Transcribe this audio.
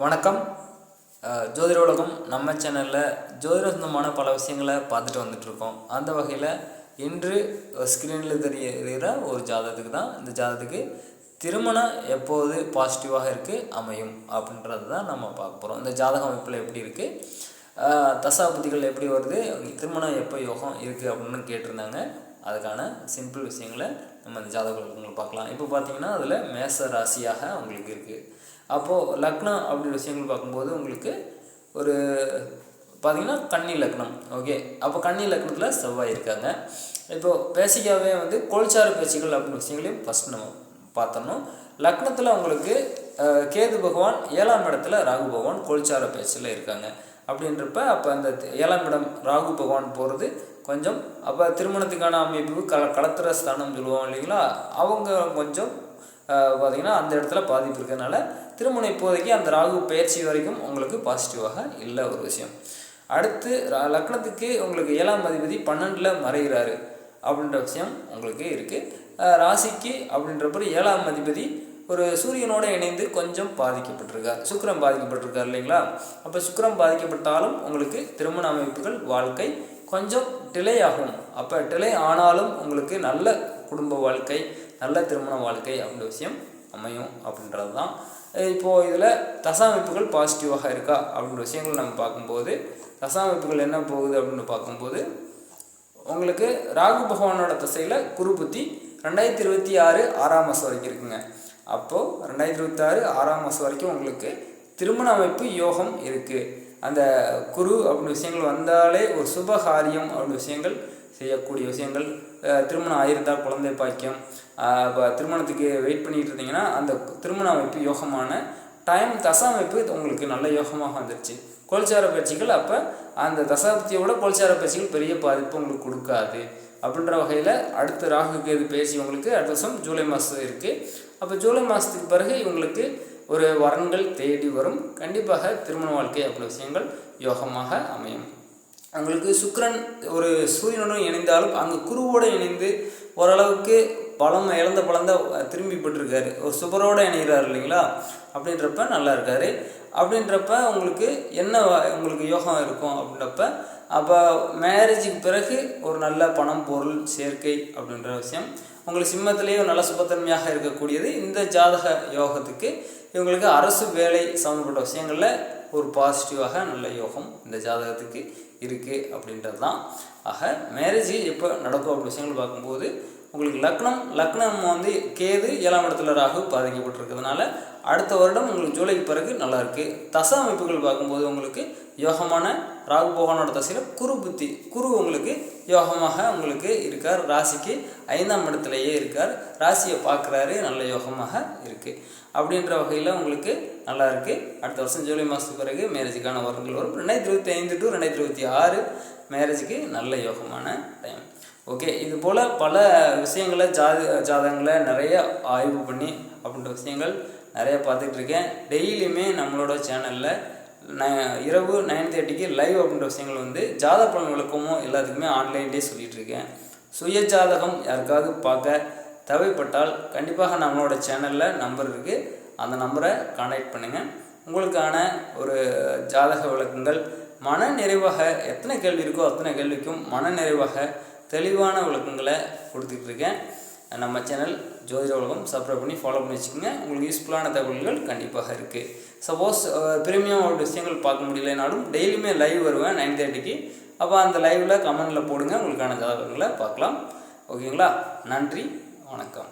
வணக்கம். ஜோதிட உலகம் நம்ம சேனலில் ஜோதிட சொந்தமான பல விஷயங்களை பார்த்துட்டு வந்துட்ருக்கோம் அந்த வகையில் இன்று ஸ்க்ரீனில் தெரிகிற ஒரு ஜாதகத்துக்கு தான் இந்த ஜாதகத்துக்கு திருமணம் எப்போது பாசிட்டிவாக இருக்குது அமையும் அப்படின்றது தான் நம்ம பார்க்க போகிறோம் இந்த ஜாதக அமைப்பில் எப்படி இருக்குது தசாபதிகள் எப்படி வருது திருமணம் எப்போ யோகம் இருக்குது அப்படின்னு கேட்டிருந்தாங்க. அதுக்கான சிம்பிள் விஷயங்களை நம்ம இந்த ஜாதக விளக்கங்கள் பார்க்கலாம். இப்போ பார்த்தீங்கன்னா அதில் மேச ராசியாக உங்களுக்கு இருக்குது அப்போது லக்னம் அப்படின்ற விஷயங்கள் பார்க்கும்போது உங்களுக்கு ஒரு பார்த்தீங்கன்னா கன்னி லக்னம். ஓகே அப்போ கன்னி லக்னத்தில் செவ்வாய் இருக்காங்க. இப்போது பேசிக்காகவே வந்து கோல்சார பேச்சுகள் அப்படின்ற விஷயங்களையும் ஃபஸ்ட் நம்ம பார்த்தோம்னா லக்னத்தில் உங்களுக்கு கேது பகவான் ஏழாம் இடத்துல ராகு பகவான் கோல்சார பேச்சில் இருக்காங்க. அப்படின்றப்ப அப்போ அந்த ஏழாம் இடம் ராகு பகவான் போகிறது கொஞ்சம் அப்போ திருமணத்துக்கான அமைப்பு கல கலத்திர ஸ்தானம் சொல்லுவோம் இல்லைங்களா? அவங்க கொஞ்சம் பார்த்திங்கன்னா பார்த்தீங்கன்னா அந்த இடத்துல பாதிப்பு இருக்கிறதுனால திருமணம் இப்போதைக்கு அந்த ராகு பயிற்சி வரைக்கும் உங்களுக்கு பாசிட்டிவாக இல்லை ஒரு விஷயம். அடுத்து லக்னத்துக்கு உங்களுக்கு ஏழாம் அதிபதி பன்னெண்டில் மறைகிறாரு அப்படின்ற விஷயம் உங்களுக்கு இருக்குது ராசிக்கு அப்படின்றப்ப ஏழாம் அதிபதி ஒரு சூரியனோட இணைந்து கொஞ்சம் பாதிக்கப்பட்டிருக்கார். சுக்கிரம் பாதிக்கப்பட்டிருக்கார் இல்லைங்களா? அப்போ சுக்கிரம் பாதிக்கப்பட்டாலும் உங்களுக்கு திருமண அமைப்புகள் வாழ்க்கை கொஞ்சம் டிலே ஆகும் அப்போ டிலே ஆனாலும் உங்களுக்கு நல்ல குடும்ப வாழ்க்கை நல்ல திருமண வாழ்க்கை அப்படின்ற விஷயம் அமையும் அப்படின்றது தான் இப்போது இதில் தசாமைப்புகள் பாசிட்டிவாக இருக்கா அப்படின்ற விஷயங்கள் நம்ம பார்க்கும்போது தசாமைப்புகள் என்ன போகுது அப்படின்னு பார்க்கும்போது உங்களுக்கு ராகு பகவானோட தசையில் குரு புத்தி ரெண்டாயிரத்தி இருபத்தி ஆறு ஆறாம் மாதம் வரைக்கும் இருக்குங்க. அப்போது ரெண்டாயிரத்தி இருபத்தி ஆறு ஆறாம் மாதம் வரைக்கும் உங்களுக்கு திருமண அமைப்பு யோகம் இருக்குது அந்த குரு அப்படின்னு விஷயங்கள் வந்தாலே ஒரு சுபகாரியம் அப்படின்னு விஷயங்கள் செய்யக்கூடிய விஷயங்கள். திருமணம் ஆயிருந்தால் குழந்தை பாக்கியம். இப்போ திருமணத்துக்கு வெயிட் பண்ணிட்டு இருந்தீங்கன்னா அந்த திருமண அமைப்பு யோகமான டைம் தசா அமைப்பு உங்களுக்கு நல்ல யோகமாக வந்துருச்சு. கோல்சார பயிற்சிகள் அப்போ அந்த தசாப்தியோட கோல்சார பயிற்சிகள் பெரிய பாதிப்பு உங்களுக்கு கொடுக்காது. அப்படின்ற வகையில் அடுத்து ராகு இது பேசி உங்களுக்கு அடுத்த வருஷம் ஜூலை மாதம் இருக்குது அப்போ ஜூலை மாதத்துக்கு பிறகு இவங்களுக்கு ஒரு வரன்கள் தேடி வரும். கண்டிப்பாக திருமண வாழ்க்கை அப்படி விஷயங்கள் யோகமாக அமையும். உங்களுக்கு சுக்கரன் ஒரு சூரியனுடன் இணைந்தாலும் அங்கே குருவோடு இணைந்து ஓரளவுக்கு பலம் இழந்த பலம் தான் திரும்பி போட்டிருக்காரு ஒரு சுபரோடு இணைகிறார் இல்லைங்களா? அப்படின்றப்ப நல்லா இருக்கார். அப்படின்றப்ப உங்களுக்கு என்ன உங்களுக்கு யோகம் இருக்கும் அப்படின்றப்ப அப்போ மேரேஜுக்கு பிறகு ஒரு நல்ல பணம் பொருள் சேர்க்கை அப்படின்ற விஷயம். உங்களுக்கு சிம்மத்திலேயே ஒரு நல்ல சுபத்தன்மையாக இருக்கக்கூடியது இந்த ஜாதக யோகத்துக்கு. இவங்களுக்கு அரசு வேலை சம்மந்தப்பட்ட விஷயங்களில் ஒரு பாசிட்டிவாக நல்ல யோகம் இந்த ஜாதகத்துக்கு இருக்குது அப்படின்றது தான் ஆக மேரேஜ் எப்போ நடக்கும் அப்படி விஷயங்கள் பார்க்கும்போது உங்களுக்கு லக்னம் லக்னம் வந்து கேது ஏழாம் இடத்துல ராகு பாதிக்கப்பட்டிருக்கிறதுனால அடுத்த வருடம் உங்களுக்கு ஜூலைக்கு பிறகு நல்லா இருக்கு. தசா அமைப்புகள் பார்க்கும்போது உங்களுக்கு யோகமான ராகு பகவானோட தசையில் குரு புத்தி குரு உங்களுக்கு யோகமாக உங்களுக்கு இருக்கார். ராசிக்கு ஐந்தாம் இடத்துலையே இருக்கார். ராசியை பார்க்குறாரு நல்ல யோகமாக இருக்குது அப்படின்ற வகையில் உங்களுக்கு நல்லா இருக்குது அடுத்த வருஷம் ஜூலை மாதத்துக்கு பிறகு மேரேஜுக்கான வரங்கள் வரும். ரெண்டாயிரத்தி இருபத்தி ஐந்து டு ரெண்டாயிரத்தி இருபத்தி ஆறு மேரேஜுக்கு நல்ல யோகமான டைம் ஓகே இது போல் பல விஷயங்களை ஜாத ஜாதகங்களை நிறைய ஆய்வு பண்ணி அப்படின்ற விஷயங்கள் நிறைய பார்த்துட்டு இருக்கேன் டெய்லியுமே நம்மளோட சேனலில் ந இரவு நைன் தேர்ட்டிக்கு லைவ் அப்படின்ற விஷயங்கள் வந்து ஜாத பலன் விளக்கமும் எல்லாத்துக்குமே ஆன்லைன்லேயே சொல்லிகிட்டு இருக்கேன் சுய ஜாதகம் யாருக்காவது பார்க்க தேவைப்பட்டால் கண்டிப்பாக நம்மளோட சேனலில் நம்பர் இருக்குது அந்த நம்பரை கான்டாக்ட் பண்ணுங்கள் உங்களுக்கான ஒரு ஜாதக விளக்கங்கள் மன நிறைவாக எத்தனை கேள்வி இருக்கோ அத்தனை கேள்விக்கும் மன நிறைவாக தெளிவான விளக்கங்களை கொடுத்துட்ருக்கேன். நம்ம சேனல் ஜோதிட உலகம் சப்ஸ்கிரைப் பண்ணி ஃபாலோ பண்ணி வச்சுக்கோங்க. உங்களுக்கு யூஸ்ஃபுல்லான தகவல்கள் கண்டிப்பாக இருக்குது சப்போஸ் பிரீமியம் ஒரு விஷயங்கள் பார்க்க முடியலனாலும் டெய்லியுமே லைவ் வருவேன் நைன் தேர்ட்டிக்கு அப்போ அந்த லைவில் கமெண்டில் போடுங்க உங்களுக்கான ஜாதகங்களை பார்க்கலாம். ஓகேங்களா நன்றி வணக்கம்.